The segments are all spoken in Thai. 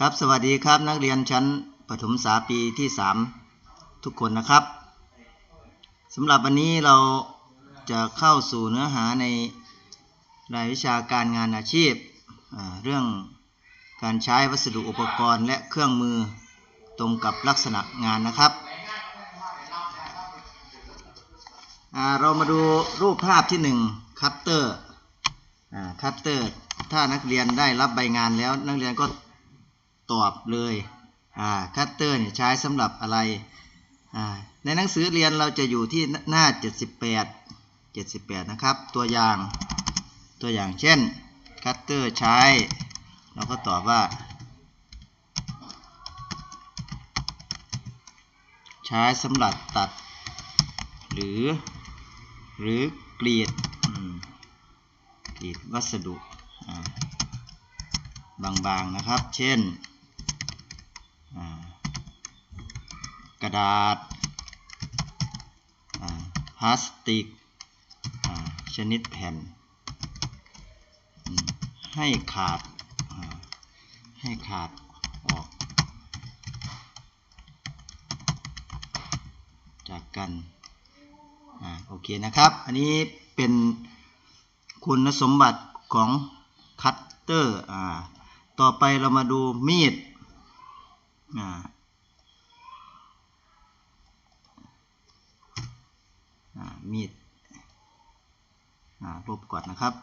ครับสวัสดีครับนักเรียนชั้นประถมศึกษาปีที่ 3 ทุกคนนะครับสำหรับวันนี้เราจะเข้าสู่เนื้อหาในรายวิชาการงานอาชีพ เรื่องการใช้วัสดุอุปกรณ์และเครื่องมือตรงกับลักษณะงานนะครับอ่าเรามาดูรูปภาพที่ 1 คัตเตอร์อ่าคัตเตอร์ถ้านักเรียนได้รับใบงานแล้วนักเรียนก็ ตอบเลยอ่าคัตเตอร์เนี่ยใช้สำหรับอะไรอ่าในหนังสือเรียนเราจะอยู่ที่หน้า 78 78 นะครับ ตัวอย่างตัวอย่างเช่นคัตเตอร์ใช้ เราก็ตอบว่า ใช้สำหรับตัด หรือ หรือกรีดกรีดวัสดุบางๆนะครับ เช่นอ่าก ระดาษพลาสติกชนิดแผ่น ให้ขาดให้ขาดออก จากกันอโอเคนะครับ อันนี้เป็นคุณสมบัติของคัตเตอร์ ต่อไปเรามาดูมีดอ่าอ่า มีดอ่าลบก่อนนะครับ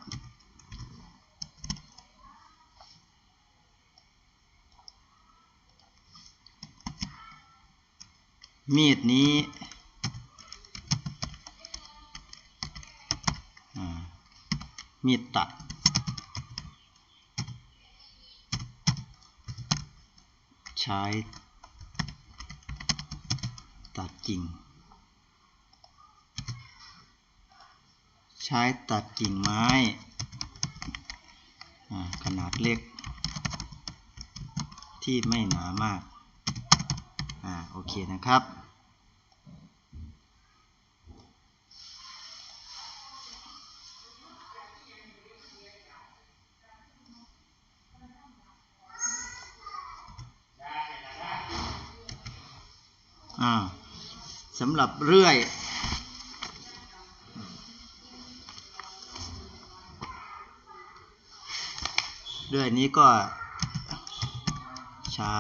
มีดนี้มีดตัด ใช้ตัดกิ่ง ใช้ตัดกิ่งไม้ขนาดเล็ก ที่ไม่หนามากอ่าโอเคนะครับ อ่าสำหรับเรื่อย เรื่อยนี้ก็ใช้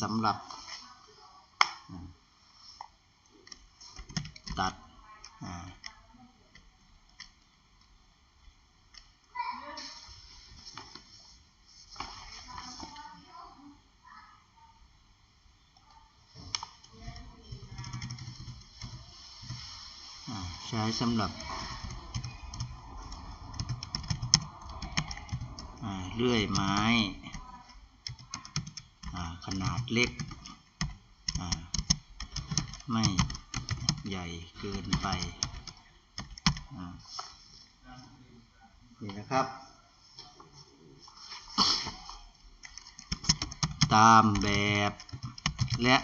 สำหรับ ตัดใช้สำหรับอ่า เลื่อยไม้ขนาดเล็กไม่ใหญ่เกินไปนี่นะครับ ตามแบบและ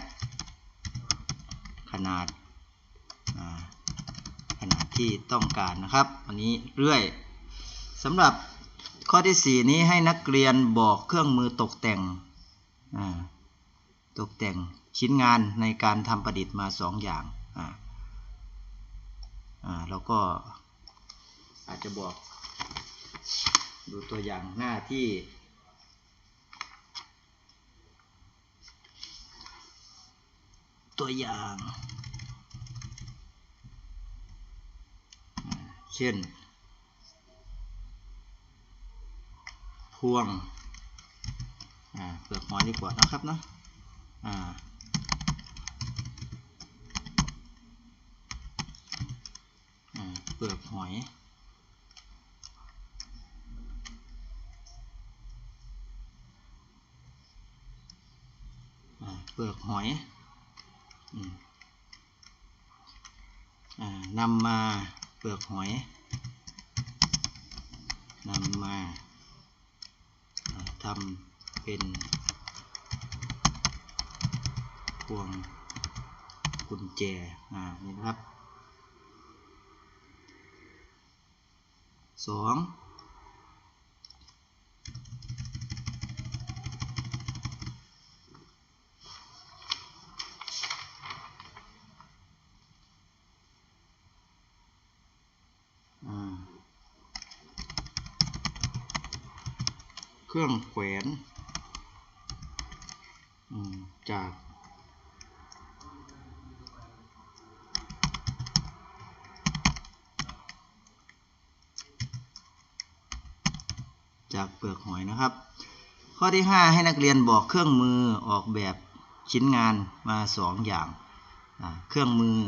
ขนาดขนาดที่ต้องการนะครับ อันนี้เรื่อยสำหรับ ข้อที่ 4 นี้ให้นักเรียนบอกเครื่องมือตกแต่งตกแต่งชิ้นงานในการทำประดิษฐ์มา 2 อย่างอ่าอ่าแล้วก็อาจจะบอกดูตัวอย่างหน้าที่ตัวอย่าง เช่น พวงเปลือกหอยดีกว่านะครับเนาะเปลือกหอยเปลือกหอยอนำมาเปลือกหอยนำมา ทำเป็นพวงกุญแจ อ่า นี่นะครับ 2 เครื่องแขวนจากจากเปลือกหอยนะครับ ข้อที่ 5 ให้นักเรียนบอกเครื่องมือออกแบบชิ้นงานมา 2 อย่าง เครื่องมือ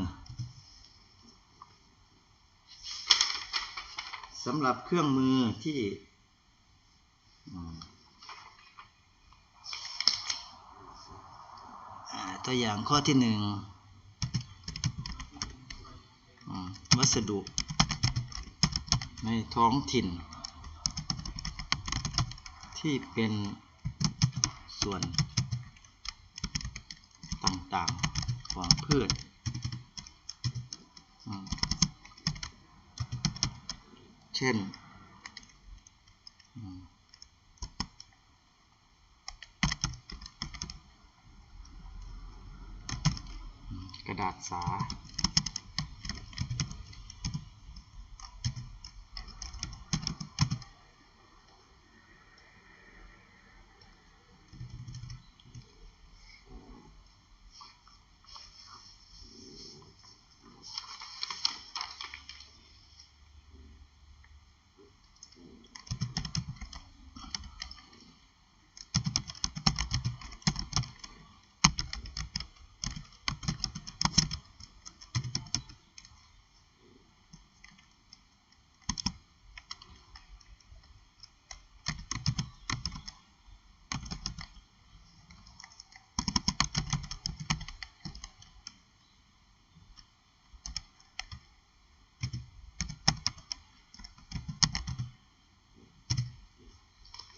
สำหรับเครื่องมือที่ ตัวอย่างข้อที่หนึ่งวัสดุ ในท้องถิ่น ที่เป็นส่วนต่างๆของพืชเช่นอืมอืมกระดา ษา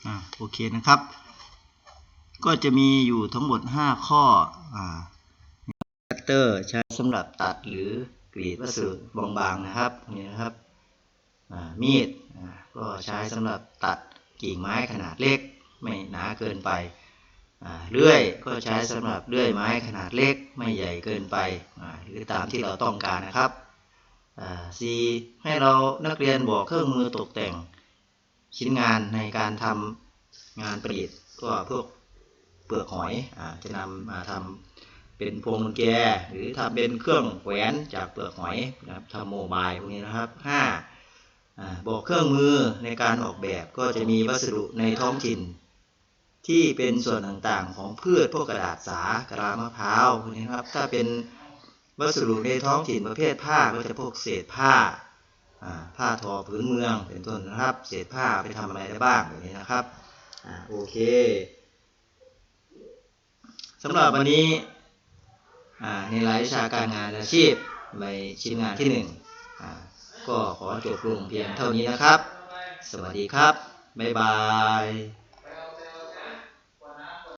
อ่าโอเคนะครับ ก็จะมีอยู่ทั้งหมด 5 ข้ออ่าคัตเตอร์ใช้สำหรับตัดหรือกรีดวัสดุบางๆนะครับนี่นะครับอ่ามีดก็ใช้สำหรับตัดกิ่งไม้ขนาดเล็ก ไม่หนาเกินไปอ่าเลื่อยก็ใช้สำหรับเลื่อยไม้ขนาดเล็กไม่ใหญ่เกินไปอ่าหรือตามที่เราต้องการนะครับอ่า C ให้เรานักเรียนบอกเครื่องมือตกแต่ง ชิ้นงานในการทำงานประดิษฐ์ก็พวกเปลือกหอยอจะนำมาทำเป็นพวงกุญแจหรือทำเป็นเครื่องแขวนจากเปลือกหอยนะครับทำโมบายพวกนี้นะครับห้าบอกเครื่องมือในการออกแบบก็จะมีวัสดุในท้องถิ่น ที่เป็นส่วนต่างๆ ของพืชพวกกระดาษสากระลามะพร้าวพวกนี้นครับถ้าเป็นวัสดุในท้องถิ่นประเภทผ้าก็จะพวกเศษผ้า ผ้าทอพื้นเมืองเป็นต้นนะครับ เศษผ้าไปทำอะไรได้บ้างแบบนี้นะครับอโอเคสำหรับวันนี้ในรายวิชาการงานอาชีพในชิ้นงานที่หนึ่งก็ขอจบลงเพียงเท่านี้นะครับ สวัสดีครับ บ๊ายบาย